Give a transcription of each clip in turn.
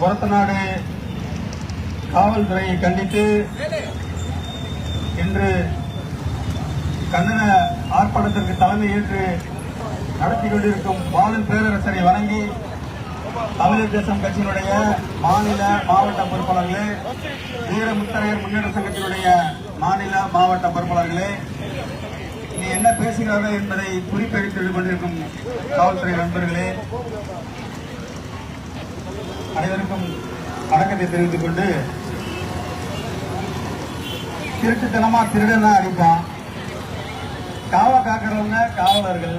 ஒரத்தநாடு காவல்துறையை கண்டித்து இன்று கண்டன ஆர்ப்பாட்டத்திற்கு தலைமை ஏற்று நடத்தி கொண்டிருக்கும் பாலன் பேரரசரை வணங்கி தமிழர் தேசம் கட்சியினுடைய மாநில மாவட்ட பொறுப்பாளர்களே வீரமுத்தரையர் முன்னேற்ற சங்கத்தினுடைய மாநில மாவட்ட பொறுப்பாளர்களே நீ என்ன பேசுகிறார்கள் என்பதை குறிப்பெடுத்துக் கொண்டிருக்கும் காவல்துறை நண்பர்களே அனைவருக்கும் வணக்கத்தை தெரிவித்துக் கொண்டு திருட்டுத்தனமா திருடனா அடிப்பான் காவல் காக்கிறவங்க காவலர்கள்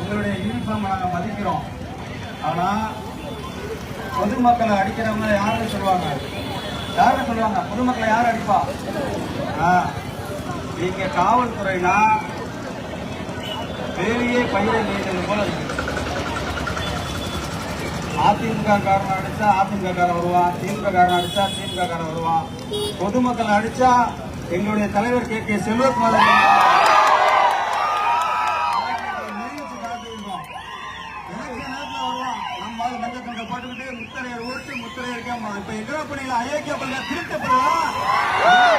உங்களுடைய யூனிஃபார்ம் நாங்கள் மதிக்கிறோம். ஆனா பொதுமக்களை அடிக்கிறவங்க யாருன்னு சொல்லுவாங்க? யாருன்னு சொல்லுவாங்க? பொதுமக்களை யார் அடிப்பா? நீங்க காவல்துறைனா வேலையே பயிரை நீந்தது போல இருக்கு. அதிமுக காரன் அடிச்சா அதிமுக காரன் வருவான் திமுக காரன் அடிச்சா திமுக காரன் வருவான் பொதுமக்கள் அடிச்சா எங்களுடைய தலைவர் கே கே செல்வகுமார் நிரூபிச்சு காட்டியிருக்கோம். election நேரத்துல வருவான். நம்ம ஆளு போட்டுக்கிட்டு முத்திரையர் ஊருக்கு முத்திரையர் கேம்மா. இப்ப எங்கடா பண்ணீங்களா? அயோக்கிய பையல, திருட்டு பையலா?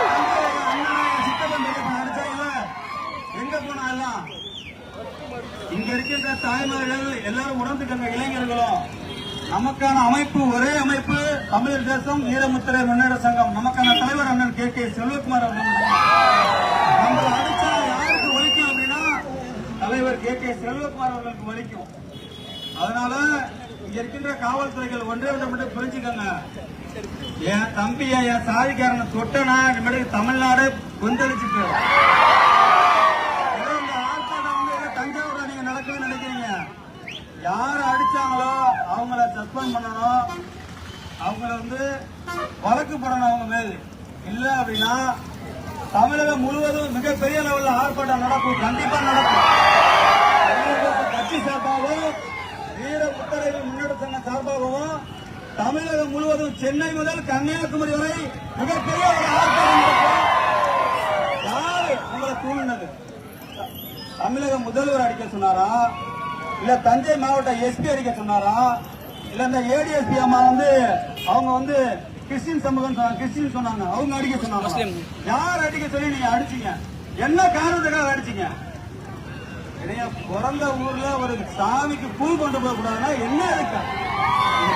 தந்தையர், அண்ணனாயர், சித்தப்பன் பெரியப்பன் அடிச்சாங்கல்ல? எங்க போனா எல்லாம் இங்க இருக்கின்ற தாய்மார்கள் எல்லாரும் உணர்ந்துக்கங்க இளைஞர்களும் நமக்கான அமைப்பு ஒரே அமைப்பு தமிழர் தேசம் வீரமுத்திரை முன்னேற்ற சங்கம். நமக்கான தலைவர் அண்ணன் கே. கே. செல்வகுமார் அவர்கள். நம்ம அடிச்சா யாருக்கு ஒழிக்கும் அப்படின்னா தலைவர் கே. கே. செல்வகுமார் அவர்களுக்கு ஒழிக்கும் அதனால இங்க இருக்கின்ற காவல்துறைகள் ஒன்றே ஒன்று மட்டும் புரிஞ்சுக்கங்க. என் தம்பிய என் சாதிக்காரனை தொட்டனா இனிமேல் தமிழ்நாடு கொந்தளிச்சு போயிடும். ஏதோ நீங்க நடக்கவே நினைக்கிறீங்க. யார் அடிச்சாங்களோ அவங்கள சஸ்பெண்ட் பண்ணணும். அவங்கள வந்து வழக்கு போடணும் அவங்க மேல். இல்ல அப்படின்னா தமிழகம் முழுவதும் மிகப்பெரிய லெவலில் ஆர்ப்பாட்டம் நடக்கும். கண்டிப்பா நடக்கும். கட்சி சார்பாகவும் வீர முத்தரைவு முன்னெடுத்த சங்க சார்பாகவும் தமிழகம் முழுவதும் சென்னை முதல் கன்னியாகுமரி வரை மிகப்பெரிய ஒரு ஆர்ப்பாட்டம் நடக்கும். யாரு உங்களை தூண்டினது தமிழக முதல்வர் அடிக்க சொன்னாரா? இல்ல தஞ்சை மாவட்ட எஸ்பி அடிக்க சொன்னாரா? இல்ல இந்த ஏடிஎஸ்பி அம்மா வந்து அவங்க வந்து கிறிஸ்டின் சமூகம் கிறிஸ்டின் சொன்னாங்க. அவங்க அடிக்க சொன்னாங்க யார் அடிக்க சொல்லி நீங்க அடிச்சீங்க? என்ன காரணத்துக்காக அடிச்சீங்க? இதைய பிறந்த ஊர்ல ஒரு சாமிக்கு பூ கொண்டு போக கூடாதுன்னா என்ன இருக்கு?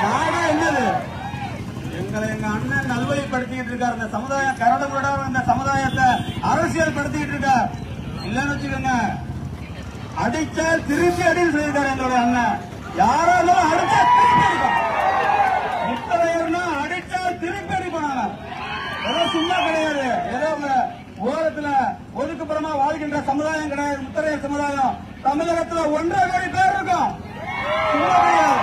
நாடா என்னது? எங்களை எங்க அண்ணன் நல்வழிப்படுத்திக்கிட்டு இருக்காரு. இந்த சமுதாயம் கரடமுரடா இந்த சமுதாயத்தை அரசியல் படுத்திக்கிட்டு இருக்கார். இல்லன்னு வச்சுக்கோங்க. அடிச்சால் திருப்பி அடின்னு செய்தார் எங்களுடைய அண்ணன். யாராலும் இருந்தாலும் அடிச்சா திருப்பி அடிப்பான். முத்தரையர்னா அடிச்சால் திருப்பி அடிப்பாங்க ஏதோ சும்மா கிடையாது. ஏதோ ஓரத்துல ஒதுக்குப்புறமா வாழ்கின்ற சமுதாயம் கிடையாது. முத்தரையர் சமுதாயம். தமிழகத்துல ஒன்றரை கோடி பேர் இருக்கும். சும்மா கிடையாது.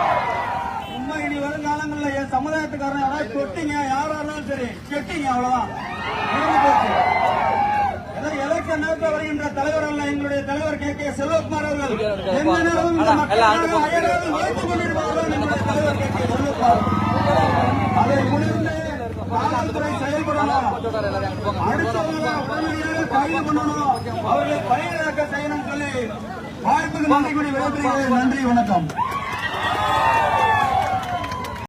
சும்மா இனி வரும் காலங்கள்ல என் சமுதாயத்துக்காரன் யாராவது தொட்டிங்க யாரா இருந்தாலும் சரி கெட்டிங்க அவ்வளவுதான். போச்சு. நேரத்தில் வருகின்ற தலைவர் அல்ல எங்களுடைய தலைவர் கே கே செல்வகுமார் அவர்கள். எந்த நேரமும் இந்த மக்களுக்காக அயராது உழைத்துக் கொண்டிருப்பவர்கள் எங்களுடைய தலைவர் கே கே செல்வகுமார். அதை முடிந்து காவல்துறை செயல்படணும் அடுத்தவங்களை உடனடியாக கைது பண்ணணும். அவர்களை பயிரிழக்க செய்யணும் சொல்லி வாய்ப்புக்கு நன்றி கூடி விடைபெறுகிறேன். நன்றி வணக்கம்.